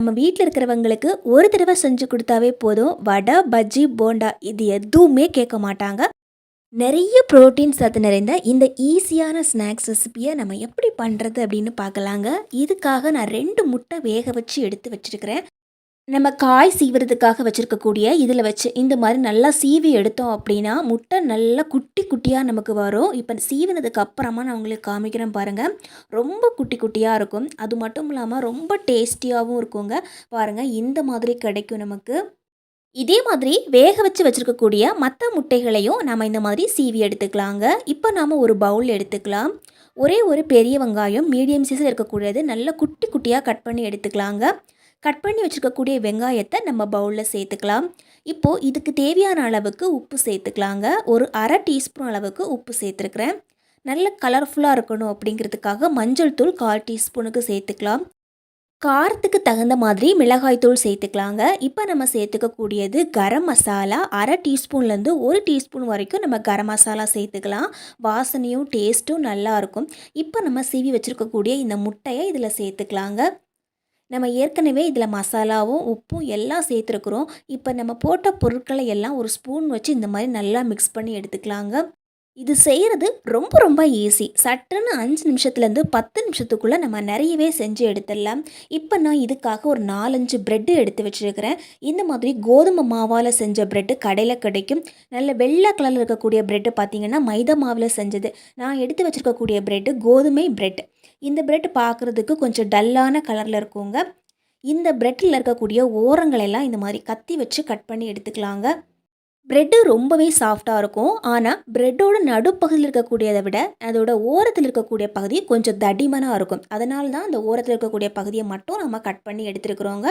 நம்ம வீட்டில் இருக்கிறவங்களுக்கு ஒரு தடவை செஞ்சு கொடுத்தாவே போதும். வடை பஜ்ஜி போண்டா இது எதுவுமே கேட்க மாட்டாங்க. நிறைய புரோட்டீன் சத்து நிறைந்த இந்த ஈஸியான ஸ்நாக்ஸ் ரெசிபியை நம்ம எப்படி பண்ணுறது அப்படின்னு பார்க்கலாங்க. இதுக்காக நான் ரெண்டு முட்டை வேக வச்சு எடுத்து வச்சுருக்கிறேன். நம்ம காய் சீவுறதுக்காக வச்சுருக்கக்கூடிய இதில் வச்சு இந்த மாதிரி நல்லா சீவி எடுத்தோம் அப்படின்னா முட்டை நல்லா குட்டி குட்டியாக நமக்கு வரும். இப்போ சீவினதுக்கு அப்புறமா நான் உங்களுக்கு காமிக்கிறேன் பாருங்கள் ரொம்ப குட்டி குட்டியாக இருக்கும். அது மட்டும் இல்லாமல் ரொம்ப டேஸ்டியாகவும் இருக்குங்க. பாருங்கள் இந்த மாதிரி கிடைக்கும் நமக்கு. இதே மாதிரி வேக வச்சு வச்சுருக்கக்கூடிய மற்ற முட்டைகளையும் நம்ம இந்த மாதிரி சீவி எடுத்துக்கலாங்க. இப்போ நாம் ஒரு பவுல் எடுத்துக்கலாம். ஒரே ஒரு பெரிய வெங்காயம் மீடியம் சைஸில் இருக்கக்கூடியது நல்லா குட்டி குட்டியாக கட் பண்ணி எடுத்துக்கலாங்க. கட் பண்ணி வச்சுருக்கக்கூடிய வெங்காயத்தை நம்ம பவுலில் சேர்த்துக்கலாம். இப்போது இதுக்கு தேவையான அளவுக்கு உப்பு சேர்த்துக்கலாங்க. ஒரு அரை டீஸ்பூன் அளவுக்கு உப்பு சேர்த்துருக்குறேன். நல்ல கலர்ஃபுல்லாக இருக்கணும் அப்படிங்கிறதுக்காக மஞ்சள் தூள் கால் டீஸ்பூனுக்கு சேர்த்துக்கலாம். காரத்துக்கு தகுந்த மாதிரி மிளகாய் தூள் சேர்த்துக்கலாங்க. இப்போ நம்ம சேர்த்துக்கக்கூடியது கரம் மசாலா. அரை டீஸ்பூன்லேருந்து ஒரு டீஸ்பூன் வரைக்கும் நம்ம கரம் மசாலா சேர்த்துக்கலாம். வாசனையும் டேஸ்ட்டும் நல்லாயிருக்கும் இப்போ நம்ம சீவி வச்சுருக்கக்கூடிய இந்த முட்டையை இதில் சேர்த்துக்கலாங்க. நம்ம ஏற்கனவே இதில் மசாலாவும் உப்பும் எல்லாம் சேர்த்துருக்குறோம். இப்போ நம்ம போட்ட பொருட்களை எல்லாம் ஒரு ஸ்பூன் வச்சு இந்த மாதிரி நல்லா மிக்ஸ் பண்ணி எடுத்துக்கலாங்க. இது செய்கிறது ரொம்ப ரொம்ப ஈஸி சட்டுன்னு அஞ்சு நிமிஷத்துலேருந்து பத்து நிமிஷத்துக்குள்ளே நம்ம நிறையவே செஞ்சு எடுத்துடலாம். இப்போ நான் இதுக்காக ஒரு நாலஞ்சு ப்ரெட்டு எடுத்து வச்சுருக்கிறேன். இந்த மாதிரி கோதுமை மாவால் செஞ்ச ப்ரெட்டு கடையில் கிடைக்கும். நல்ல வெள்ளை கலரில் இருக்கக்கூடிய ப்ரெட்டு பார்த்திங்கன்னா மைதா மாவில் செஞ்சது. நான் எடுத்து வச்சுருக்கக்கூடிய ப்ரெட்டு கோதுமை ப்ரெட் இந்த ப்ரெட் பார்க்குறதுக்கு கொஞ்சம் டல்லான கலரில் இருக்குங்க. இந்த ப்ரெட்டில் இருக்கக்கூடிய ஓரங்களெல்லாம் இந்த மாதிரி கத்தி வச்சு கட் பண்ணி எடுத்துக்கலாங்க. ப்ரெட்டு ரொம்பவே சாஃப்டாக இருக்கும். ஆனால் ப்ரெட்டோட நடுப்பகுதியில் இருக்கக்கூடியதை விட அதோட ஓரத்தில் இருக்கக்கூடிய பகுதி கொஞ்சம் தடிமனாக இருக்கும். அதனால தான் அந்த ஓரத்தில் இருக்கக்கூடிய பகுதியை மட்டும் நம்ம கட் பண்ணி எடுத்துருக்குறோங்க.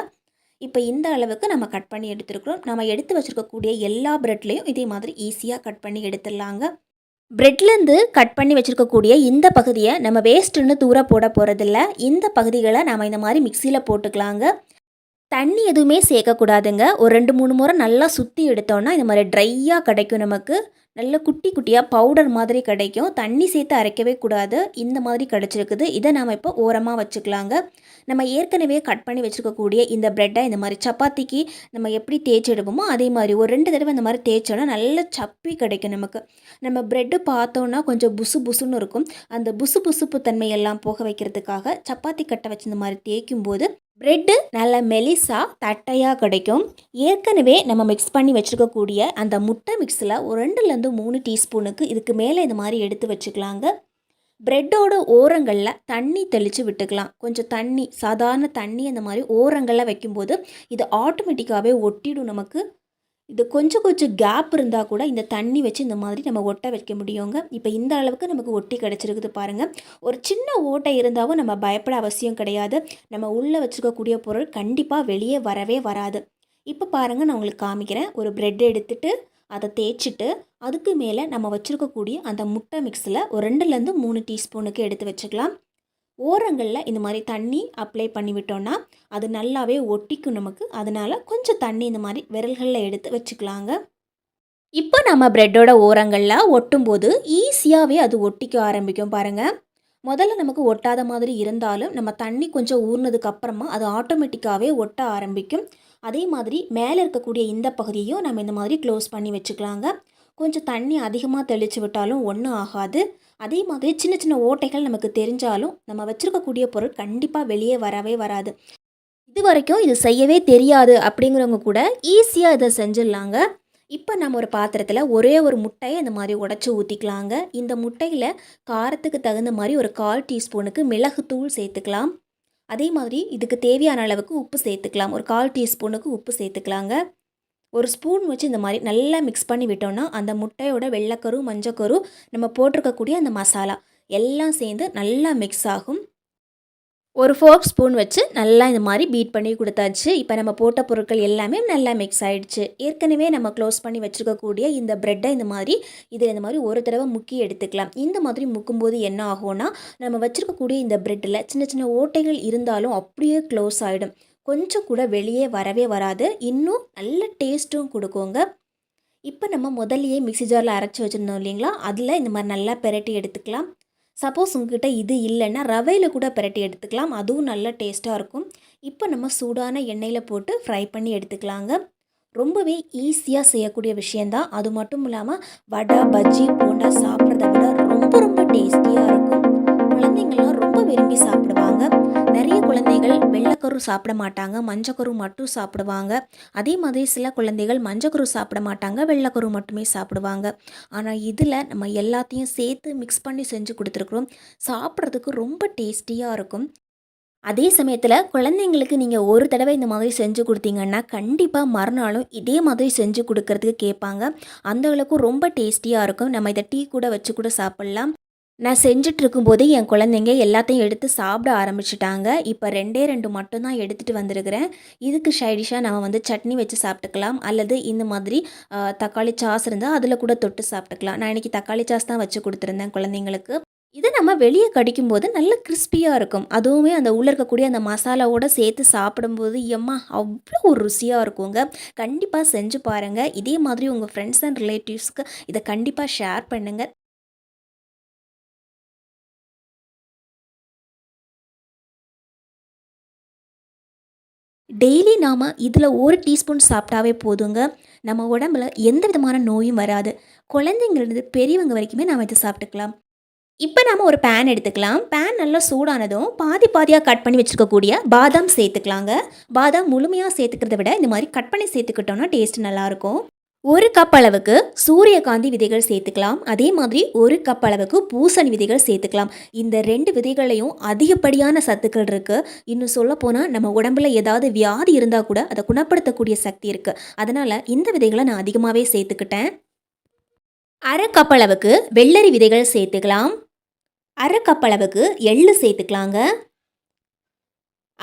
இப்போ இந்த அளவுக்கு நம்ம கட் பண்ணி எடுத்துருக்குறோம். நம்ம எடுத்து வச்சுருக்கக்கூடிய எல்லா ப்ரெட்லேயும் இதே மாதிரி ஈஸியாக கட் பண்ணி எடுத்துடலாங்க. ப்ரெட்லேருந்து கட் பண்ணி வச்சுருக்கக்கூடிய இந்த பகுதியை நம்ம வேஸ்ட்டுன்னு தூர போட போகிறதில்ல இந்த பகுதிகளை நம்ம இந்த மாதிரி மிக்சியில் போட்டுக்கலாங்க. தண்ணி எதுவுமே சேர்க்கக்கூடாதுங்க. ஒரு ரெண்டு மூணு முறை நல்லா சுற்றி எடுத்தோன்னா இந்த மாதிரி ட்ரையாக கிடைக்கும் நமக்கு. நல்ல குட்டி குட்டியாக பவுடர் மாதிரி கிடைக்கும். தண்ணி சேர்த்து அரைக்கவே கூடாது. இந்த மாதிரி கிடச்சிருக்குது. இதை நாம் இப்போ ஓரமாக வச்சுக்கலாங்க. நம்ம ஏற்கனவே கட் பண்ணி வச்சுருக்கக்கூடிய இந்த ப்ரெட்டை இந்த மாதிரி சப்பாத்திக்கு நம்ம எப்படி தேய்ச்சிடுவோமோ அதே மாதிரி ஒரு ரெண்டு தடவை இந்த மாதிரி தேய்ச்சோன்னா நல்ல சப்பி கிடைக்கும் நமக்கு. நம்ம ப்ரெட்டு பார்த்தோன்னா கொஞ்சம் புசு புசுன்னு இருக்கும். அந்த புசு புசுப்பு தன்மையெல்லாம் போக வைக்கிறதுக்காக சப்பாத்தி கட்டை வச்சு இந்த மாதிரி தேய்க்கும் போது ப்ரெட்டு நல்ல மெலிசா தட்டையாக கிடைக்கும். ஏற்கனவே நம்ம மிக்ஸ் பண்ணி வச்சுருக்கக்கூடிய அந்த முட்டை மிக்ஸில் ஒரு ரெண்டுலேருந்து மூணு டீஸ்பூனுக்கு இதுக்கு மேலே இந்த மாதிரி எடுத்து வச்சுக்கலாங்க. ப்ரெட்டோட ஓரங்களில் தண்ணி தெளித்து விட்டுக்கலாம். கொஞ்சம் தண்ணி சாதாரண தண்ணி அந்த மாதிரி ஓரங்களில் வைக்கும்போது இது ஆட்டோமேட்டிக்காகவே ஒட்டிடும் நமக்கு. இது கொஞ்சம் கொஞ்சம் கேப் இருந்தால் கூட இந்த தண்ணி வச்சு இந்த மாதிரி நம்ம ஒட்ட வைக்க முடியுங்க. இப்போ இந்த அளவுக்கு நமக்கு ஒட்டி கிடச்சிருக்குது பாருங்கள் ஒரு சின்ன ஓட்டை இருந்தாலும் நம்ம பயப்பட அவசியம் கிடையாது. நம்ம உள்ளே வச்சுருக்கக்கூடிய பொருள் கண்டிப்பாக வெளியே வரவே வராது. இப்போ பாருங்கள் நான் உங்களுக்கு காமிக்கிறேன். ஒரு ப்ரெட் எடுத்துட்டு அதை தேய்ச்சிட்டு அதுக்கு மேலே நம்ம வச்சுருக்கக்கூடிய அந்த முட்டை மிக்ஸில் ஒரு ரெண்டுலேருந்து மூணு டீஸ்பூனுக்கு எடுத்து வச்சுக்கலாம். ஓரங்களில் இந்த மாதிரி தண்ணி அப்ளை பண்ணிவிட்டோன்னா அது நல்லாவே ஒட்டிக்கும் நமக்கு. அதனால் கொஞ்சம் தண்ணி இந்த மாதிரி விரல்களில் எடுத்து வச்சுக்கலாங்க. இப்போ நம்ம ப்ரெட்டோட ஓரங்களில் ஒட்டும்போது ஈஸியாகவே அது ஒட்டிக்க ஆரம்பிக்கும் பாருங்கள் முதல்ல நமக்கு ஒட்டாத மாதிரி இருந்தாலும் நம்ம தண்ணி கொஞ்சம் ஊறினதுக்கு அப்புறமா அது ஆட்டோமேட்டிக்காகவே ஒட்ட ஆரம்பிக்கும். அதே மாதிரி மேலே இருக்கக்கூடிய இந்த பகுதியையும் நம்ம இந்த மாதிரி க்ளோஸ் பண்ணி வச்சுக்கலாங்க. கொஞ்சம் தண்ணி அதிகமாக தெளித்து விட்டாலும் ஒன்றும் ஆகாது. அதே மாதிரி சின்ன சின்ன ஓட்டைகள் நமக்கு தெரிஞ்சாலும் நம்ம வச்சுருக்கக்கூடிய பொருள் கண்டிப்பாக வெளியே வரவே வராது. இது வரைக்கும் இது செய்யவே தெரியாது அப்படிங்கிறவங்க கூட ஈஸியாக இதை செஞ்சிடலாங்க. இப்போ நம்ம ஒரு பாத்திரத்தில் ஒரே ஒரு முட்டையை இந்த மாதிரி உடச்சி ஊற்றிக்கலாங்க இந்த முட்டையில் காரத்துக்கு தகுந்த மாதிரி ஒரு கால் டீஸ்பூனுக்கு மிளகுத்தூள் சேர்த்துக்கலாம். அதே மாதிரி இதுக்கு தேவையான அளவுக்கு உப்பு சேர்த்துக்கலாம். ஒரு கால் டீஸ்பூனுக்கு உப்பு சேர்த்துக்கலாங்க. ஒரு ஸ்பூன் வச்சு இந்த மாதிரி நல்லா மிக்ஸ் பண்ணி விட்டோம்னா அந்த முட்டையோட வெள்ளைக்கரு மஞ்சக்கரு நம்ம போட்டிருக்கக்கூடிய அந்த மசாலா எல்லாம் சேர்ந்து நல்லா மிக்ஸ் ஆகும். ஒரு ஃபோர்க் ஸ்பூன் வச்சு நல்லா இந்த மாதிரி பீட் பண்ணி கொடுத்தாச்சு. இப்போ நம்ம போட்ட பொருட்கள் எல்லாமே நல்லா மிக்ஸ் ஆகிடுச்சு ஏற்கனவே நம்ம க்ளோஸ் பண்ணி வச்சுருக்கக்கூடிய இந்த ப்ரெட்டை இந்த மாதிரி இதில் இந்த மாதிரி ஒரு தடவை முக்கி எடுத்துக்கலாம். இந்த மாதிரி முக்கும்போது என்ன ஆகும்னா நம்ம வச்சுருக்கக்கூடிய இந்த ப்ரெட்டில் சின்ன சின்ன ஓட்டைகள் இருந்தாலும் அப்படியே க்ளோஸ் ஆகிடும் கொஞ்சம் கூட வெளியே வரவே வராது. இன்னும் நல்ல டேஸ்ட்டும் கொடுக்குங்க. இப்போ நம்ம முதல்லையே மிக்சி ஜாரில் அரைச்சி வச்சுருந்தோம் இல்லைங்களா? அதில் இந்த மாதிரி நல்லா பெரட்டி எடுத்துக்கலாம். சப்போஸ் உங்ககிட்ட இது இல்லைன்னா ரவையில் கூட பிரட்டி எடுத்துக்கலாம். அதுவும் நல்ல டேஸ்ட்டாக இருக்கும். இப்போ நம்ம சூடான எண்ணெயில் போட்டு ஃப்ரை பண்ணி எடுத்துக்கலாங்க. ரொம்பவே ஈஸியாக செய்யக்கூடிய விஷயந்தான் அது மட்டும் இல்லாமல் வடை பஜ்ஜி போண்டா சாப்பிட்றத விட ரொம்ப ரொம்ப டேஸ்டியாக இருக்கும். குழந்தைங்கள்லாம் ரொம்ப விரும்பி சாப்பிடுவாங்க. நிறைய குழந்தைகள் வெள்ளைக்கரு சாப்பிட மாட்டாங்க மஞ்சக்கரு மட்டும் சாப்பிடுவாங்க. அதே மாதிரி சில குழந்தைகள் மஞ்சக்கரு சாப்பிட மாட்டாங்க வெள்ளைக்கரு மட்டுமே சாப்பிடுவாங்க. ஆனால் இதில் நம்ம எல்லாத்தையும் சேர்த்து மிக்ஸ் பண்ணி செஞ்சு கொடுத்துருக்குறோம். சாப்பிட்றதுக்கு ரொம்ப டேஸ்டியாக இருக்கும். அதே சமயத்தில் குழந்தைங்களுக்கு நீங்கள் ஒரு தடவை இந்த மாதிரி செஞ்சு கொடுத்தீங்கன்னா கண்டிப்பாக மறுநாளும் இதே மாதிரி செஞ்சு கொடுக்கறதுக்கு கேட்பாங்க. அந்த அளவுக்கு ரொம்ப டேஸ்டியாக இருக்கும். நம்ம இதை டீ கூட வச்சு கூட சாப்பிட்லாம். நான் செஞ்சுட்டு இருக்கும்போதே என் குழந்தைங்க எல்லாத்தையும் எடுத்து சாப்பிட ஆரம்பிச்சிட்டாங்க. இப்போ ரெண்டே ரெண்டு மட்டும்தான் எடுத்துகிட்டு வந்திருக்கிறேன். இதுக்கு சைடிஷாக நம்ம வந்து சட்னி வச்சு சாப்பிட்டுக்கலாம். அல்லது இந்த மாதிரி தக்காளி சாஸ் இருந்தால் அதில் கூட தொட்டு சாப்பிட்டுக்கலாம். நான் இன்றைக்கி தக்காளி சாஸ் தான் வச்சு கொடுத்துருந்தேன் குழந்தைங்களுக்கு. இதை நம்ம வெளியே கடிக்கும்போது நல்ல கிறிஸ்பியாக இருக்கும். அதுவுமே அந்த உள்ளே இருக்கக்கூடிய அந்த மசாலாவோடு சேர்த்து சாப்பிடும்போது எம்மா அவ்வளோ ஒரு ருசியாக இருக்குங்க. கண்டிப்பாக செஞ்சு பாருங்கள் இதே மாதிரி உங்கள் ஃப்ரெண்ட்ஸ் அண்ட் ரிலேட்டிவ்ஸ்க்கு இதை கண்டிப்பாக ஷேர் பண்ணுங்கள் டெய்லி நாம் இதில் ஒரு டீஸ்பூன் சாப்பிட்டாவே போதுங்க. நம்ம உடம்புல எந்த விதமான நோயும் வராது. குழந்தைங்கிறது பெரியவங்க வரைக்குமே நாம் இதை சாப்பிட்டுக்கலாம். இப்போ நாம் ஒரு பேன் எடுத்துக்கலாம். பேன் நல்லா சூடானதும் பாதி பாதியாக கட் பண்ணி வச்சுருக்கக்கூடிய பாதாம் சேர்த்துக்கலாங்க. பாதாம் முழுமையாக சேர்த்துக்கிறத விட இந்த மாதிரி கட் பண்ணி சேர்த்துக்கிட்டோம்னா டேஸ்ட் நல்லாயிருக்கும் ஒரு கப் அளவுக்கு சூரியகாந்தி விதைகள் சேர்த்துக்கலாம். அதே மாதிரி ஒரு கப் அளவுக்கு பூசணி விதைகள் சேர்த்துக்கலாம். இந்த ரெண்டு விதைகளையும் அதிகப்படியான சத்துக்கள் இருக்குது இன்னும் சொல்ல போனால் நம்ம உடம்புல ஏதாவது வியாதி இருந்தால் கூட அதை குணப்படுத்தக்கூடிய சக்தி இருக்குது அதனால் இந்த விதைகளை நான் அதிகமாகவே சேர்த்துக்கிட்டேன். அரை கப் அளவுக்கு வெள்ளரி விதைகள் சேர்த்துக்கலாம். அரை கப் அளவுக்கு எள்ளு சேர்த்துக்கலாங்க.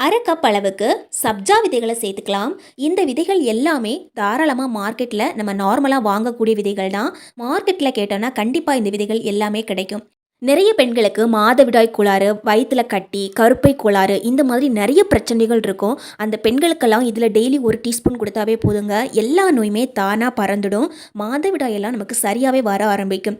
அரை கப் அளவுக்கு சப்ஜா விதைகளை சேர்த்துக்கலாம். இந்த விதைகள் எல்லாமே தாராளமாக மார்க்கெட்டில் நம்ம நார்மலாக வாங்கக்கூடிய விதைகள் தான். மார்க்கெட்டில் கேட்டோம்னா கண்டிப்பாக இந்த விதைகள் எல்லாமே கிடைக்கும். நிறைய பெண்களுக்கு மாதவிடாய் கோளாறு வயிற்றில் கட்டி கருப்பை கோளாறு இந்த மாதிரி நிறைய பிரச்சனைகள் இருக்கும். அந்த பெண்களுக்கெல்லாம் இதில் டெய்லி ஒரு டீஸ்பூன் கொடுத்தாவே போதுங்க. எல்லா நோயுமே தானாக பறந்துடும். மாதவிடாயெல்லாம் நமக்கு சரியாகவே வர ஆரம்பிக்கும்.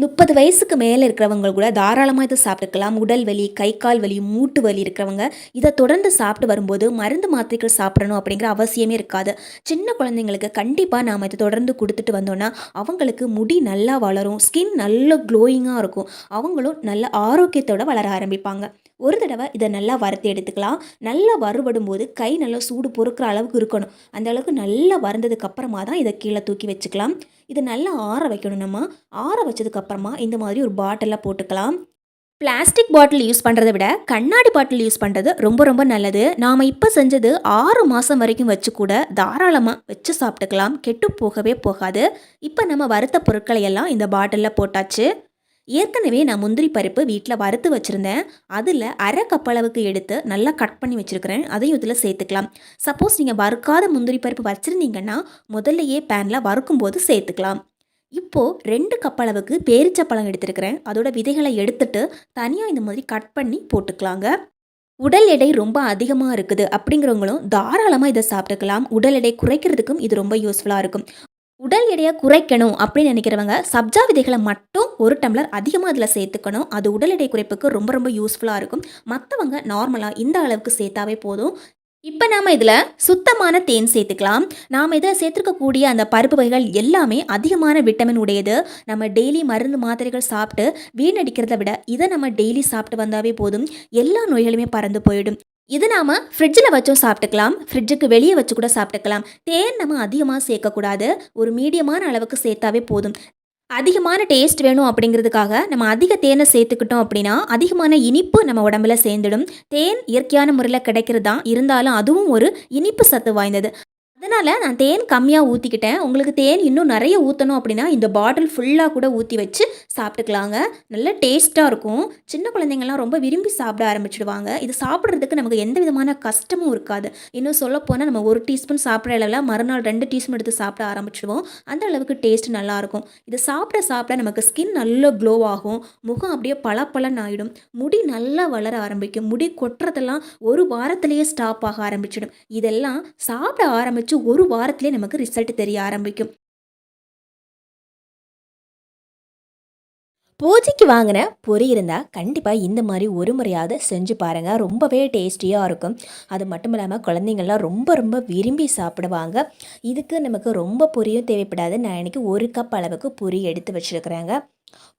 முப்பது வயசுக்கு மேலே இருக்கிறவங்க கூட தாராளமாக இதை சாப்பிட்டுக்கலாம். உடல் வலி கை கால் வலி மூட்டு வலி இருக்கிறவங்க இதை தொடர்ந்து சாப்பிட்டு வரும்போது மருந்து மாத்திரைகள் சாப்பிடணும் அப்படிங்கிற அவசியமே இருக்காது. சின்ன குழந்தைங்களுக்கு கண்டிப்பாக நாம் இதை தொடர்ந்து கொடுத்துட்டு வந்தோம்னா அவங்களுக்கு முடி நல்லா வளரும் ஸ்கின் நல்ல க்ளோயிங்காக இருக்கும். அவங்களும் நல்ல ஆரோக்கியத்தோடு வளர ஆரம்பிப்பாங்க. ஒரு தடவை இதை நல்லா வறுத்து எடுத்துக்கலாம். நல்லா வறுபடும் போது கை நல்லா சூடு பொறுக்கிற அளவுக்கு இருக்கணும். அந்த அளவுக்கு நல்லா வறுந்ததுக்கு அப்புறமா தான் இதை கீழே தூக்கி வச்சுக்கலாம். இதை நல்லா ஆற வைக்கணும் நம்ம. ஆற வச்சதுக்கப்புறமா இந்த மாதிரி ஒரு பாட்டிலில் போட்டுக்கலாம். பிளாஸ்டிக் பாட்டில் யூஸ் பண்ணுறதை விட கண்ணாடி பாட்டில் யூஸ் பண்ணுறது ரொம்ப ரொம்ப நல்லது. நாம் இப்போ செஞ்சது ஆறு மாதம் வரைக்கும் வச்சு கூட தாராளமாக வச்சு சாப்பிட்டுக்கலாம். கெட்டு போகவே போகாது. இப்போ நம்ம வறுத்த பொருட்களை எல்லாம் இந்த பாட்டிலில் போட்டாச்சு. ஏற்கனவே நான் முந்திரி பருப்பு வீட்டில் வறுத்து வச்சுருந்தேன். அதில் அரை கப் அளவுக்கு எடுத்து நல்லா கட் பண்ணி வச்சுருக்கிறேன். அதையும் இதில் சேர்த்துக்கலாம். சப்போஸ் நீங்கள் வறுக்காத முந்திரி பருப்பு வச்சுருந்தீங்கன்னா முதல்லையே பேனில் வறுக்கும் போது சேர்த்துக்கலாம். இப்போது ரெண்டு கப் அளவுக்கு பேரிச்சப்பழம் எடுத்துருக்கிறேன். அதோட விதைகளை எடுத்துட்டு தனியாக இந்த மாதிரி கட் பண்ணி போட்டுக்கலாங்க. உடல் எடை ரொம்ப அதிகமாக இருக்குது அப்படிங்கிறவங்களும் தாராளமாக இதை சாப்பிட்டுக்கலாம். உடல் எடை குறைக்கிறதுக்கும் இது ரொம்ப யூஸ்ஃபுல்லாக இருக்கும். உடல் எடையை குறைக்கணும் அப்படின்னு நினைக்கிறவங்க சப்ஜா விதைகளை மட்டும் ஒரு டம்ளர் அதிகமாக அதில் சேர்த்துக்கணும். அது உடல் எடை குறைப்புக்கு ரொம்ப ரொம்ப யூஸ்ஃபுல்லாக இருக்கும். மற்றவங்க நார்மலாக இந்த அளவுக்கு சேர்த்தாவே போதும். இப்போ நாம் இதில் சுத்தமான தேன் சேர்த்துக்கலாம். நாம் இதில் சேர்த்துருக்கக்கூடிய அந்த பருப்பு வகைகள் எல்லாமே அதிகமான விட்டமின் உடையது. நம்ம டெய்லி மருந்து மாத்திரைகள் சாப்பிட்டு வீணடிக்கிறத விட இதை நம்ம டெய்லி சாப்பிட்டு வந்தாவே போதும். எல்லா நோய்களுமே பறந்து போயிடும். இது நாம் ஃப்ரிட்ஜில் வச்சும் சாப்பிட்டுக்கலாம். ஃப்ரிட்ஜுக்கு வெளியே வச்சு கூட சாப்பிட்டுக்கலாம். தேன் நம்ம அதிகமாக சேர்க்கக்கூடாது. ஒரு மீடியமான அளவுக்கு சேர்த்தாவே போதும். அதிகமான டேஸ்ட் வேணும் அப்படிங்கிறதுக்காக நம்ம அதிக தேனை சேர்த்துக்கிட்டோம் அப்படின்னா அதிகமான இனிப்பு நம்ம உடம்புல சேர்ந்துடும். தேன் இயற்கையான முறையில் கிடைக்கிறது தான் இருந்தாலும் அதுவும் ஒரு இனிப்பு சத்து வாய்ந்தது. அதனால் நான் தேன் கம்மியாக ஊற்றிக்கிட்டேன் உங்களுக்கு தேன் இன்னும் நிறைய ஊற்றணும் அப்படின்னா இந்த பாட்டில் ஃபுல்லாக கூட ஊற்றி வச்சு சாப்பிட்டுக்கலாங்க. நல்ல டேஸ்ட்டாக இருக்கும். சின்ன குழந்தைங்கள்லாம் ரொம்ப விரும்பி சாப்பிட ஆரம்பிச்சிடுவாங்க. இது சாப்பிட்றதுக்கு நமக்கு எந்த விதமான கஷ்டமும் இருக்காது. இன்னும் சொல்லப்போனால் நம்ம ஒரு டீஸ்பூன் சாப்பிட்ற அளவில் மறுநாள் ரெண்டு டீஸ்பூன் எடுத்து சாப்பிட ஆரம்பிச்சிடுவோம் அந்த அளவுக்கு டேஸ்ட் நல்லாயிருக்கும் இது சாப்பிட சாப்பிட நமக்கு ஸ்கின் நல்ல க்ளோ ஆகும். முகம் அப்படியே பளபளன்னு ஆகிடும் முடி நல்லா வளர ஆரம்பிக்கும். முடி கொட்டுறதெல்லாம் ஒரு வாரத்திலேயே ஸ்டாப் ஆக ஆரம்பிச்சிடும். இதெல்லாம் சாப்பிட ஆரம்பித்து ஒரு வாரத்திலே நமக்கு ரிசல்ட் தெரிய ஆரம்பிக்கும். பூஜைக்கு வாங்கின பொரி இருந்தால் கண்டிப்பாக இந்த மாதிரி ஒரு முறையாவது செஞ்சு பாருங்கள் ரொம்பவே டேஸ்டியாக இருக்கும். அது மட்டும் இல்லாமல் குழந்தைங்கள்லாம் ரொம்ப ரொம்ப விரும்பி சாப்பிடுவாங்க. இதுக்கு நமக்கு ரொம்ப பொரியும் தேவைப்படாது நான் இன்றைக்கி ஒரு கப் அளவுக்கு பொரி எடுத்து வச்சுருக்குறாங்க.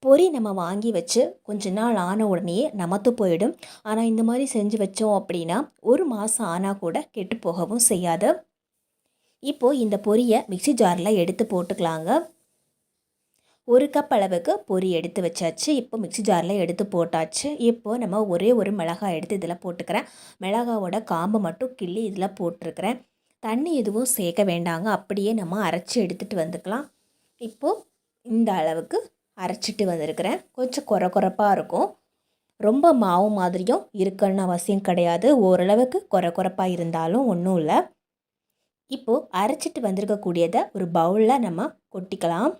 பொரி நம்ம வாங்கி வச்சு கொஞ்ச நாள் ஆன உடனே நமத்து போயிடும். ஆனால் இந்த மாதிரி செஞ்சு வச்சோம் அப்படின்னா ஒரு மாதம் ஆனால் கூட கெட்டு போகவும் செய்யாது. இப்போது இந்த பொரியை மிக்சி ஜாரில் எடுத்து போட்டுக்கலாங்க. ஒரு கப் அளவுக்கு பொரி எடுத்து வச்சாச்சு. இப்போ மிக்சி ஜாரில் எடுத்து போட்டாச்சு. இப்போ நம்ம ஒரே ஒரு மிளகாய் எடுத்து இதில் போட்டுக்கிறேன். மிளகாவோட காம்பை மட்டும் கிள்ளி இதில் போட்டிருக்கிறேன். தண்ணி எதுவும் சேர்க்க வேண்டாங்க. அப்படியே நம்ம அரைச்சி எடுத்துகிட்டு வந்துக்கலாம். இப்போது இந்த அளவுக்கு அரைச்சிட்டு வந்திருக்கிறேன். கொஞ்சம் குறை குறைப்பாக இருக்கும். ரொம்ப மாவு மாதிரியும் இருக்கணும்னு அவசியம் கிடையாது. ஓரளவுக்கு குறை குறைப்பாக இருந்தாலும் ஒன்றும் இல்லை. இப்போது அரைச்சிட்டு வந்திருக்கக்கூடியதை ஒரு பவுலில் நம்ம கொட்டிக்கலாம்.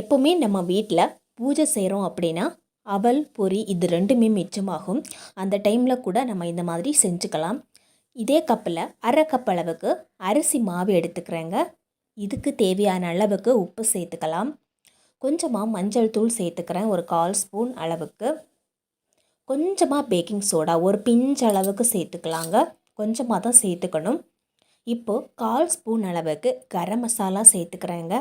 எப்போவுமே நம்ம வீட்டில் பூஜை செய்கிறோம் அப்படின்னா அவல் பொரி இது ரெண்டுமே மிச்சமாகும். அந்த டைமில் கூட நம்ம இந்த மாதிரி செஞ்சுக்கலாம். இதே கப்பில் அரை கப் அளவுக்கு அரிசி மாவு எடுத்துக்கிறேங்க. இதுக்கு தேவையான அளவுக்கு உப்பு சேர்த்துக்கலாம். கொஞ்சமாக மஞ்சள் தூள் சேர்த்துக்கிறேன் ஒரு கால் ஸ்பூன் அளவுக்கு. கொஞ்சமாக பேக்கிங் சோடா ஒரு பிஞ்ச் அளவுக்கு சேர்த்துக்கலாங்க. கொஞ்சமாக தான் சேர்த்துக்கணும். இப்போது கால் ஸ்பூன் அளவுக்கு கரம் மசாலா சேர்த்துக்கிறேங்க.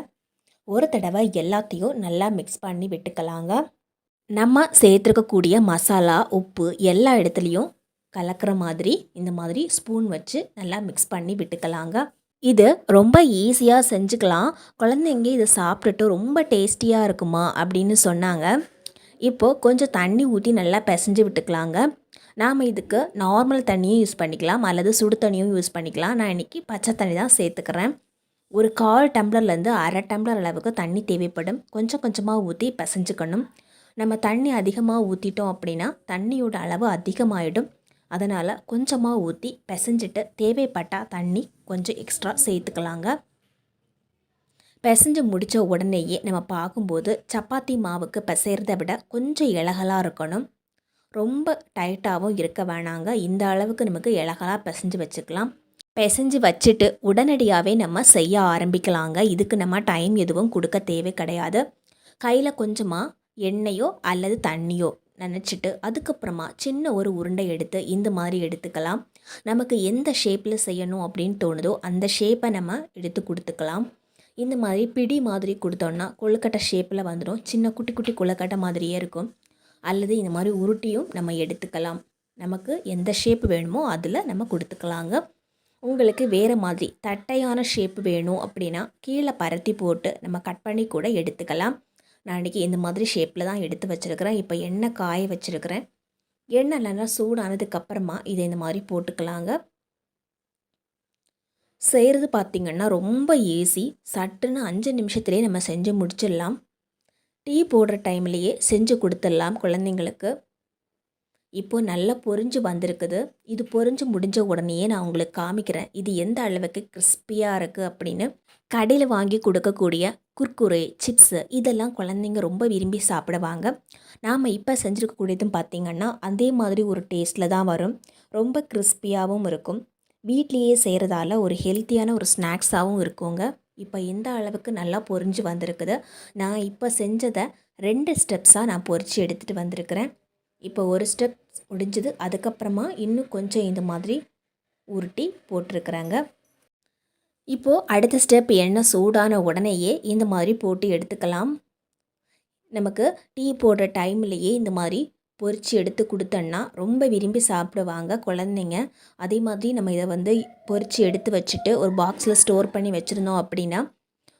ஒரு தடவை எல்லாத்தையும் நல்லா மிக்ஸ் பண்ணி விட்டுக்கலாங்க. நம்ம சேர்த்துருக்கக்கூடிய மசாலா உப்பு எல்லா இடத்துலையும் கலக்கிற மாதிரி இந்த மாதிரி ஸ்பூன் வச்சு நல்லா மிக்ஸ் பண்ணி விட்டுக்கலாங்க. இது ரொம்ப ஈஸியாக செஞ்சுக்கலாம். குழந்தைங்க இதை சாப்பிட்டுட்டு ரொம்ப டேஸ்டியாக இருக்குமா அப்படின்னு சொன்னாங்க. இப்போது கொஞ்சம் தண்ணி ஊற்றி நல்லா பிசைஞ்சு விட்டுக்கலாங்க. நாம் இதுக்கு நார்மல் தண்ணியும் யூஸ் பண்ணிக்கலாம். அல்லது சுடு தண்ணியும் யூஸ் பண்ணிக்கலாம். நான் இன்றைக்கி பச்சை தண்ணி தான் சேர்த்துக்கிறேன். ஒரு கால் டம்ளர்லேருந்து அரை டம்ளர் அளவுக்கு தண்ணி தேவைப்படும். கொஞ்சம் கொஞ்சமாக ஊற்றி பிசைஞ்சுக்கணும். நம்ம தண்ணி அதிகமாக ஊற்றிட்டோம் அப்படின்னா தண்ணியோட அளவு அதிகமாகிடும் அதனால் கொஞ்சமாக ஊற்றி பிசைஞ்சிட்டு தேவைப்பட்டால் தண்ணி கொஞ்சம் எக்ஸ்ட்ரா சேர்த்துக்கலாங்க. பிசைஞ்சு முடித்த உடனேயே நம்ம பார்க்கும்போது சப்பாத்தி மாவுக்கு பிசைகிறத விட கொஞ்சம் இலகலாக இருக்கணும். ரொம்ப டைட்டாகவும் இருக்க வேணாங்க. இந்த அளவுக்கு நமக்கு இலகலாக பிசைஞ்சு வச்சுக்கலாம். பிசைஞ்சு வச்சுட்டு உடனடியாகவே நம்ம செய்ய ஆரம்பிக்கலாங்க. இதுக்கு நம்ம டைம் எதுவும் கொடுக்க தேவை கிடையாது. கையில் கொஞ்சமாக எண்ணெயோ அல்லது தண்ணியோ நினச்சிட்டு அதுக்கப்புறமா சின்ன ஒரு உருண்டை எடுத்து இந்த மாதிரி எடுத்துக்கலாம். நமக்கு எந்த ஷேப்பில் செய்யணும் அப்படின்னு தோணுதோ அந்த ஷேப்பை நம்ம எடுத்து கொடுத்துக்கலாம். இந்த மாதிரி பிடி மாதிரி கொடுத்தோன்னா கொழுக்கட்டை ஷேப்பில் வந்துடும் சின்ன குட்டி குட்டி கொழுக்கட்டை மாதிரியே இருக்கும். அல்லது இந்த மாதிரி உருட்டியும் நம்ம எடுத்துக்கலாம். நமக்கு எந்த ஷேப் வேணுமோ அதில் நம்ம கொடுத்துக்கலாங்க. உங்களுக்கு வேறு மாதிரி தட்டையான ஷேப் வேணும் அப்படின்னா கீழே பரத்தி போட்டு நம்ம கட் பண்ணி கூட எடுத்துக்கலாம். நான் இன்றைக்கி இந்த மாதிரி ஷேப்பில் தான் எடுத்து வச்சுருக்கிறேன். இப்போ எண்ணெய் காய வச்சுருக்கிறேன். எண்ணெய் நல்லா சூடானதுக்கப்புறமா இதை இந்த மாதிரி போட்டுக்கலாங்க. செய்கிறது பார்த்திங்கன்னா ரொம்ப ஈஸி சட்டுன்னு அஞ்சு நிமிஷத்துலேயே நம்ம செஞ்சு முடிச்சிடலாம். டீ போடுற டைம்லேயே செஞ்சு கொடுத்துடலாம் குழந்தைங்களுக்கு. இப்போது நல்லா பொரிஞ்சு வந்திருக்குது. இது பொரிஞ்சு முடிஞ்ச உடனேயே நான் உங்களுக்கு காமிக்கிறேன். இது எந்த அளவுக்கு கிறிஸ்பியாக இருக்குது அப்படின்னு. கடையில் வாங்கி கொடுக்கக்கூடிய குர்குரே சிப்ஸு இதெல்லாம் குழந்தைங்க ரொம்ப விரும்பி சாப்பிடுவாங்க. நாம் இப்போ செஞ்சுருக்கக்கூடியதும் பார்த்திங்கன்னா அதே மாதிரி ஒரு டேஸ்ட்டில் தான் வரும். ரொம்ப கிறிஸ்பியாகவும் இருக்கும். வீட்லேயே செய்கிறதால ஒரு ஹெல்த்தியான ஒரு ஸ்நாக்ஸாகவும் இருக்குங்க. இப்போ எந்த அளவுக்கு நல்லா பொரிஞ்சு வந்திருக்குது நான் இப்போ செஞ்சதை ரெண்டு ஸ்டெப்ஸாக நான் பொரித்து எடுத்துகிட்டு வந்திருக்கிறேன். இப்போ ஒரு ஸ்டெப் முடிஞ்சது அதுக்கப்புறமா இன்னும் கொஞ்சம் இந்த மாதிரி உருட்டி போட்டிருக்கிறாங்க. இப்போது அடுத்த ஸ்டெப் எண்ணெய் சூடான உடனேயே இந்த மாதிரி போட்டு எடுத்துக்கலாம். நமக்கு டீ போடுற டைம்லேயே இந்த மாதிரி பொரித்து எடுத்து கொடுத்தோன்னா ரொம்ப விரும்பி சாப்பிடுவாங்க குழந்தைங்க. அதே மாதிரி நம்ம இதை வந்து பொரித்து எடுத்து வச்சுட்டு ஒரு பாக்ஸில் ஸ்டோர் பண்ணி வச்சுருந்தோம் அப்படின்னா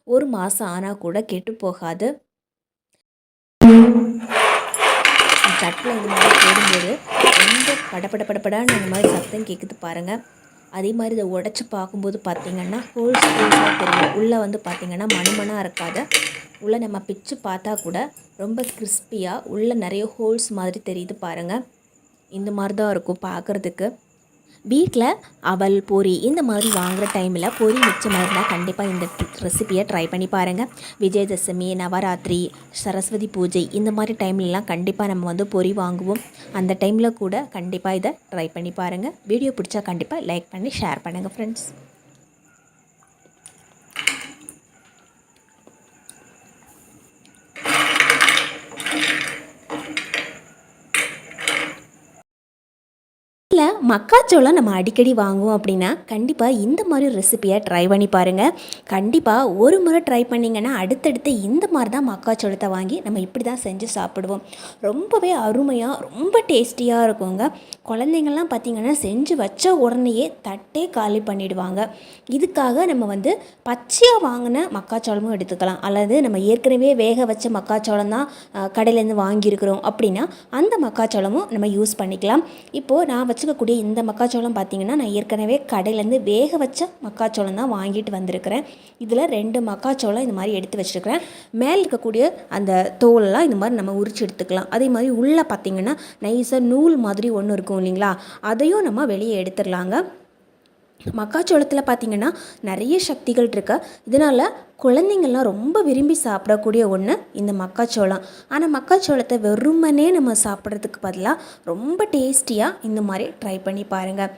ஒரு மாதம் ஆனால் கூட கெட்டு போகாது. தட்டில் இந்த மாதிரி போடும்போது ரொம்ப படப்பட படப்படான்னு இந்த மாதிரி சத்தம் கேட்குது பாருங்கள் அதே மாதிரி இதை உடச்சி பார்க்கும்போது பார்த்திங்கன்னா ஹோல்ஸ் ஹோல்ஸாக தெரியும். உள்ளே வந்து பார்த்திங்கன்னா மணமனாக இருக்காது உள்ளே நம்ம பிச்சு பார்த்தா கூட ரொம்ப கிறிஸ்பியாக உள்ளே நிறைய ஹோல்ஸ் மாதிரி தெரியுது பாருங்கள் இந்த மாதிரி தான் இருக்கும் பார்க்குறதுக்கு. வீட்டில் அவல் பொரி இந்த மாதிரி வாங்குகிற டைமில் பொரி மிச்சமாக இருந்தால் கண்டிப்பாக இந்த ரெசிப்பியை ட்ரை பண்ணி பாருங்கள் விஜயதசமி நவராத்திரி சரஸ்வதி பூஜை இந்த மாதிரி டைம்லலாம் கண்டிப்பாக நம்ம வந்து பொரி வாங்குவோம். அந்த டைமில் கூட கண்டிப்பாக இதை ட்ரை பண்ணி பாருங்கள் வீடியோ பிடிச்சா கண்டிப்பாக லைக் பண்ணி ஷேர் பண்ணுங்கள் ஃப்ரெண்ட்ஸ் மக்காச்சோளம் நம்ம அடிக்கடி வாங்குவோம் அப்படின்னா கண்டிப்பாக இந்த மாதிரி ரெசிபியை ட்ரை பண்ணி பாருங்கள் கண்டிப்பாக ஒரு முறை ட்ரை பண்ணிங்கன்னா அடுத்தடுத்து இந்த மாதிரி தான் மக்காச்சோளத்தை வாங்கி நம்ம இப்படி தான் செஞ்சு சாப்பிடுவோம். ரொம்பவே அருமையாக ரொம்ப டேஸ்டியாக இருக்குங்க. குழந்தைங்கள்லாம் பார்த்திங்கன்னா செஞ்சு வச்ச உடனேயே தட்டே காலி பண்ணிடுவாங்க. இதுக்காக நம்ம வந்து பச்சையாக வாங்கின மக்காச்சோளமும் எடுத்துக்கலாம். அல்லது நம்ம ஏற்கனவே வேக வச்ச மக்காச்சோளம் தான் கடையிலேருந்து வாங்கியிருக்கிறோம் அப்படின்னா அந்த மக்காச்சோளமும் நம்ம யூஸ் பண்ணிக்கலாம். இப்போது நான் வச்சுக்கக்கூடிய இந்த மக்காச்சோளம் பார்த்திங்கன்னா நான் ஏற்கனவே கடையிலேருந்து வேக வச்ச மக்காச்சோளம் தான் வாங்கிட்டு வந்திருக்கிறேன். இதில் ரெண்டு மக்காச்சோளம் இந்த மாதிரி எடுத்து வச்சுருக்கிறேன். மேலே இருக்கக்கூடிய அந்த தோலெல்லாம் இந்த மாதிரி நம்ம உரிச்சு எடுத்துக்கலாம். அதே மாதிரி உள்ளே பார்த்தீங்கன்னா நைஸாக நூல் மாதிரி ஒன்று இருக்கும் இல்லைங்களா? அதையும் நம்ம வெளியே எடுத்துடலாங்க. மக்காச்சோளத்தில் பார்த்திங்கன்னா நிறைய சக்திகள் இருக்கு. இதனால் குழந்தைங்கள்லாம் ரொம்ப விரும்பி சாப்பிடக்கூடிய ஒன்று இந்த மக்காச்சோளம். ஆனால் மக்காச்சோளத்தை வெறுமனே நம்ம சாப்பிட்றதுக்கு பதிலாக ரொம்ப டேஸ்டியாக இந்த மாதிரி ட்ரை பண்ணி பாருங்கள்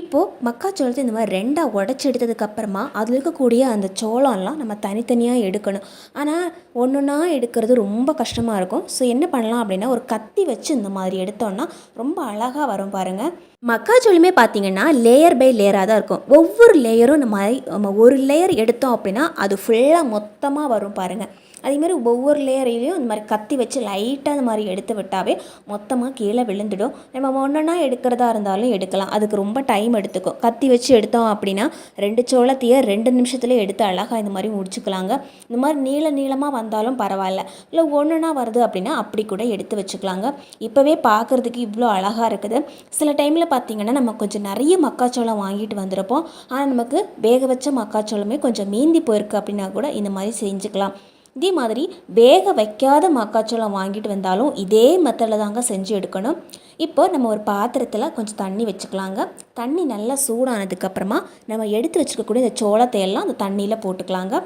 இப்போது மக்காச்சோளத்தை இந்த மாதிரி ரெண்டாக உடச்சி எடுத்ததுக்கப்புறமா அதில் இருக்கக்கூடிய அந்த சோளம்லாம் நம்ம தனித்தனியாக எடுக்கணும். ஆனால் ஒன்று ஒன்றா எடுக்கிறது ரொம்ப கஷ்டமாக இருக்கும். ஸோ என்ன பண்ணலாம் அப்படின்னா ஒரு கத்தி வச்சு இந்த மாதிரி எடுத்தோம்னா ரொம்ப அழகாக வரும் பாருங்கள் மக்காச்சோளமே பார்த்தீங்கன்னா லேயர் பை லேயராக தான் இருக்கும். ஒவ்வொரு லேயரும் இந்த மாதிரி நம்ம ஒரு லேயர் எடுத்தோம் அப்படின்னா அது ஃபுல்லாக மொத்தமாக வரும் பாருங்கள் அதேமாதிரி ஒவ்வொரு லேயரையும் இந்த மாதிரி கத்தி வச்சு லைட்டாக இந்த மாதிரி எடுத்து விட்டாவே மொத்தமாக கீழே விழுந்துடும். நம்ம ஒன்றா எடுக்கிறதா இருந்தாலும் எடுக்கலாம். அதுக்கு ரொம்ப டைம் எடுத்துக்கும். கத்தி வச்சு எடுத்தோம் அப்படின்னா ரெண்டு சோளத்தையே ரெண்டு நிமிஷத்துல எடுத்து அழகாக இந்த மாதிரி முடிச்சுக்கலாங்க. இந்த மாதிரி நீள நீளமாக வந்தாலும் பரவாயில்ல. இல்லை ஒன்றுனா வருது அப்படின்னா அப்படி கூட எடுத்து வச்சுக்கலாங்க. இப்போவே பார்க்குறதுக்கு இவ்வளோ அழகாக இருக்குது. சில டைமில் பார்த்தீங்கன்னா நம்ம கொஞ்சம் நிறைய மக்காச்சோளம் வாங்கிட்டு வந்திருப்போம். ஆனால் நமக்கு வேக வச்ச மக்காச்சோளமே கொஞ்சம் மீந்தி போயிருக்கு அப்படின்னா கூட இந்த மாதிரி செஞ்சுக்கலாம். இதே மாதிரி வேக வைக்காத மக்காச்சோளம் வாங்கிட்டு வந்தாலும் இதே மெத்தடில் தாங்க செஞ்சு எடுக்கணும். இப்போ நம்ம ஒரு பாத்திரத்தில் கொஞ்சம் தண்ணி வச்சுக்கலாங்க. தண்ணி நல்லா சூடானதுக்கப்புறமா நம்ம எடுத்து வச்சுக்கக்கூடிய இந்த சோளத்தை எல்லாம் அந்த தண்ணியில் போட்டுக்கலாங்க.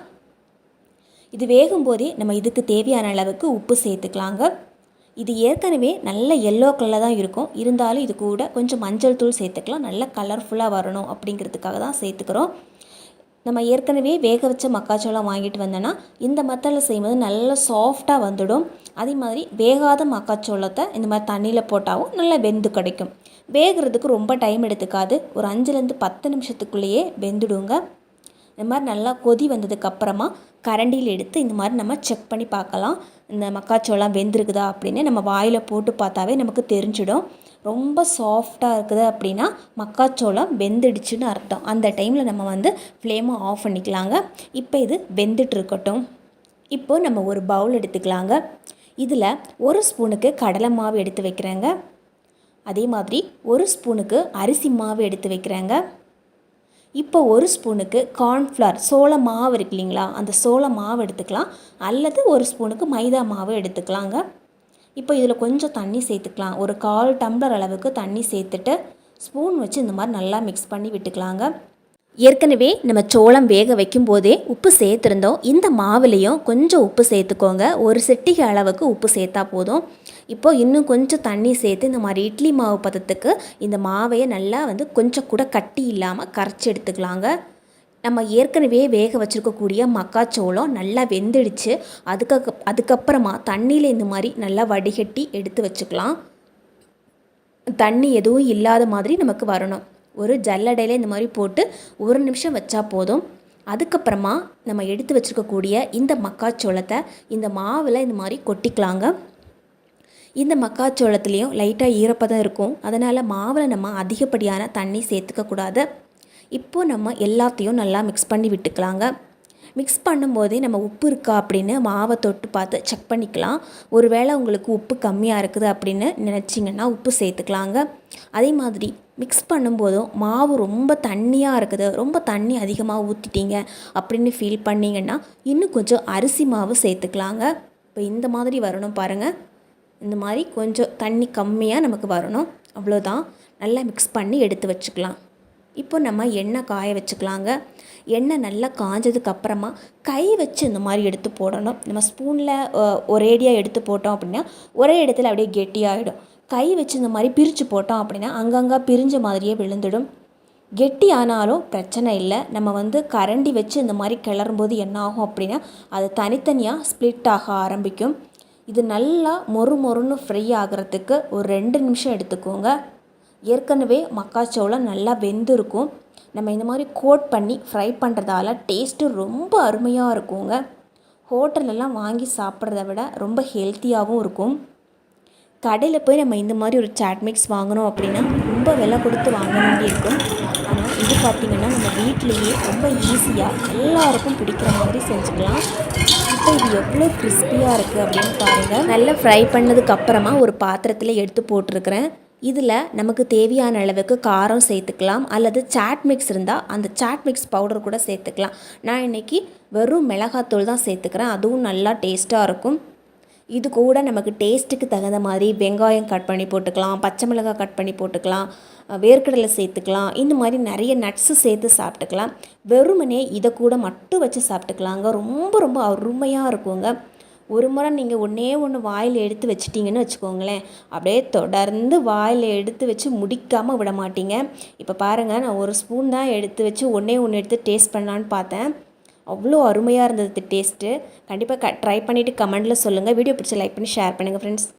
இது வேகும்போதே நம்ம இதுக்கு தேவையான அளவுக்கு உப்பு சேர்த்துக்கலாங்க. இது ஏற்கனவே நல்ல எல்லோ கலரில் தான் இருக்கும். இருந்தாலும் இது கூட கொஞ்சம் மஞ்சள் தூள் சேர்த்துக்கலாம். நல்ல கலர்ஃபுல்லாக வரணும் அப்படிங்கிறதுக்காக தான் சேர்த்துக்கிறோம். நம்ம ஏற்கனவே வேக வச்ச மக்காச்சோளம் வாங்கிட்டு வந்தோன்னா இந்த மத்தலில் செய்யும்போது நல்லா சாஃப்டாக வந்துடும். அதே மாதிரி வேகாத மக்காச்சோளத்தை இந்த மாதிரி தண்ணியில் போட்டாவும் நல்லா வெந்து கிடைக்கும். வேகிறதுக்கு ரொம்ப டைம் எடுத்துக்காது. ஒரு அஞ்சுலேருந்து பத்து நிமிஷத்துக்குள்ளேயே வெந்துடுங்க. இந்த மாதிரி நல்லா கொதி வந்ததுக்கப்புறமா கரண்டியில் எடுத்து இந்த மாதிரி நம்ம செக் பண்ணி பார்க்கலாம். இந்த மக்காச்சோளம் வெந்திருக்குதா அப்படின்னு நம்ம வாயில் போட்டு பார்த்தாவே நமக்கு தெரிஞ்சிடும். ரொம்ப சாஃப்டாக இருக்குது அப்படின்னா மக்காச்சோளம் வெந்துடுச்சுன்னு அர்த்தம். அந்த டைமில் நம்ம வந்து ஃப்ளேமை ஆஃப் பண்ணிக்கலாங்க. இப்போ இது வெந்துட்டுருக்கட்டும் இப்போ நம்ம ஒரு பவுல் எடுத்துக்கலாங்க. இதில் ஒரு ஸ்பூனுக்கு கடலை மாவு எடுத்து வைக்கிறேங்க. அதே மாதிரி ஒரு ஸ்பூனுக்கு அரிசி மாவு எடுத்து வைக்கிறேங்க. இப்போ ஒரு ஸ்பூனுக்கு கார்ன்ஃப்ளவர் சோள மாவு இருக்கு இல்லைங்களா? அந்த சோள மாவு எடுத்துக்கலாம். அல்லது ஒரு ஸ்பூனுக்கு மைதா மாவு எடுத்துக்கலாங்க. இப்போ இதில் கொஞ்சம் தண்ணி சேர்த்துக்கலாம். ஒரு கால் டம்ளர் அளவுக்கு தண்ணி சேர்த்துட்டு ஸ்பூன் வச்சு இந்த மாதிரி நல்லா மிக்ஸ் பண்ணி விட்டுக்கலாங்க. ஏற்கனவே நம்ம சோளம் வேக வைக்கும் போதே உப்பு சேர்த்துருந்தோம். இந்த மாவுலேயும் கொஞ்சம் உப்பு சேர்த்துக்கோங்க. ஒரு செட்டிகை அளவுக்கு உப்பு சேர்த்தா போதும். இப்போ இன்னும் கொஞ்சம் தண்ணி சேர்த்து இந்த மாதிரி இட்லி மாவு பதத்துக்கு இந்த மாவையை நல்லா வந்து கொஞ்சம் கூட கட்டி இல்லாமல் கரைச்சி எடுத்துக்கலாங்க. நம்ம ஏற்கனவே வேக வச்சுருக்கக்கூடிய மக்காச்சோளம் நல்லா வெந்துடுச்சு. அதுக்கு அதுக்கப்புறமா தண்ணியில் இந்த மாதிரி நல்லா வடிகட்டி எடுத்து வச்சுக்கலாம். தண்ணி எதுவும் இல்லாத மாதிரி நமக்கு வரணும். ஒரு ஜல்லடையில் இந்த மாதிரி போட்டு ஒரு நிமிஷம் வச்சா போதும். அதுக்கப்புறமா நம்ம எடுத்து வச்சுருக்கக்கூடிய இந்த மக்காச்சோளத்தை இந்த மாவில் இந்த மாதிரி கொட்டிக்கலாங்க. இந்த மக்காச்சோளத்துலேயும் லைட்டாக ஈரப்பதம் இருக்கும். அதனால் மாவில் நம்ம அதிகப்படியான தண்ணி சேர்த்துக்கக்கூடாது இப்போது நம்ம எல்லாத்தையும் நல்லா மிக்ஸ் பண்ணி விட்டுக்கலாங்க. மிக்ஸ் பண்ணும்போதே நம்ம உப்பு இருக்கா அப்படின்னு மாவை தொட்டு பார்த்து செக் பண்ணிக்கலாம். ஒருவேளை உங்களுக்கு உப்பு கம்மியாக இருக்குது அப்படின்னு நினச்சிங்கன்னா உப்பு சேர்த்துக்கலாங்க. அதே மாதிரி மிக்ஸ் பண்ணும்போதும் மாவு ரொம்ப தண்ணியாக இருக்குது ரொம்ப தண்ணி அதிகமாக ஊற்றிட்டீங்க அப்படின்னு ஃபீல் பண்ணிங்கன்னா இன்னும் கொஞ்சம் அரிசி மாவு சேர்த்துக்கலாங்க. இப்போ இந்த மாதிரி வரணும் பாருங்கள் இந்த மாதிரி கொஞ்சம் தண்ணி கம்மியாக நமக்கு வரணும். அவ்வளோதான் நல்லா மிக்ஸ் பண்ணி எடுத்து வச்சுக்கலாம். இப்போ நம்ம எண்ணெய் காய வச்சுக்கலாங்க. எண்ணெய் நல்லா காஞ்சதுக்கு அப்புறமா கை வச்சு இந்த மாதிரி எடுத்து போடணும். நம்ம ஸ்பூனில் ஒரேடியாக எடுத்து போட்டோம் அப்படின்னா ஒரே இடத்துல அப்படியே கெட்டியாகிடும் கை வச்சு இந்த மாதிரி பிரித்து போட்டோம் அப்படின்னா அங்கங்கே பிரிஞ்ச மாதிரியே விழுந்துடும். கெட்டி ஆனாலும் பிரச்சனை இல்லை. நம்ம வந்து கரண்டி வச்சு இந்த மாதிரி கிளறும்போது என்ன ஆகும் அப்படின்னா அது தனித்தனியாக ஸ்ப்ளிட் ஆக ஆரம்பிக்கும். இது நல்லா மொறு மொறுன்னு ஃப்ரை ஆகிறதுக்கு ஒரு ரெண்டு நிமிஷம் எடுத்துக்கோங்க. ஏற்கனவே மக்காச்சோளம் நல்லா வெந்திருக்கும். நம்ம இந்த மாதிரி கோட் பண்ணி ஃப்ரை பண்ணுறதால டேஸ்ட்டு ரொம்ப அருமையாக இருக்குங்க. ஹோட்டல்லலாம் வாங்கி சாப்பிட்றத விட ரொம்ப ஹெல்த்தியாகவும் இருக்கும். கடையில் போய் நம்ம இந்த மாதிரி ஒரு சாட் மிக்ஸ் வாங்கினோம் அப்படின்னா ரொம்ப விலை கொடுத்து வாங்க வேண்டியிருக்கும். ஆனால் இது பார்த்திங்கன்னா நம்ம வீட்டிலையே ரொம்ப ஈஸியாக எல்லாருக்கும் பிடிக்கிற மாதிரி செஞ்சுக்கலாம். இப்போ இது எவ்வளோ கிறிஸ்பியாக இருக்குது அப்படின்னு பாருங்கள் நல்லா ஃப்ரை பண்ணதுக்கப்புறமா ஒரு பாத்திரத்தில் எடுத்து போட்டிருக்கிறேன். இதில் நமக்கு தேவையான அளவுக்கு காரம் சேர்த்துக்கலாம் அல்லது சாட் மிக்ஸ் இருந்தால் அந்த சாட் மிக்ஸ் பவுடர் கூட சேர்த்துக்கலாம். நான் இன்றைக்கி வெறும் மிளகாத்தூள் தான் சேர்த்துக்கிறேன் அதுவும் நல்லா டேஸ்ட்டாக இருக்கும். இது கூட நமக்கு டேஸ்ட்டுக்கு தகுந்த மாதிரி வெங்காயம் கட் பண்ணி போட்டுக்கலாம் பச்சை மிளகாய் கட் பண்ணி போட்டுக்கலாம் வேர்க்கடலை சேர்த்துக்கலாம் இந்த மாதிரி நிறைய நட்ஸு சேர்த்து சாப்பிட்டுக்கலாம். வெறுமனே இதை கூட மட்டும் வச்சு சாப்பிட்டுக்கலாங்க. ரொம்ப ரொம்ப அருமையாக இருக்குங்க. ஒரு முறை நீங்கள் ஒன்றே ஒன்று வாயில் எடுத்து வச்சிட்டிங்கன்னு வச்சுக்கோங்களேன். அப்படியே தொடர்ந்து வாயில் எடுத்து வச்சு முடிக்காமல் விட மாட்டீங்க. இப்போ பாருங்கள் நான் ஒரு ஸ்பூன் தான் எடுத்து வச்சு ஒன்றே ஒன்று எடுத்து டேஸ்ட் பண்ணலான்னு பார்த்தேன். அவ்வளோ அருமையாக இருந்தது டேஸ்ட்டு கண்டிப்பாக க ட்ரை பண்ணிவிட்டு கமெண்டில் சொல்லுங்கள் வீடியோ பிடிச்சி லைக் பண்ணி ஷேர் பண்ணுங்கள் ஃப்ரெண்ட்ஸ்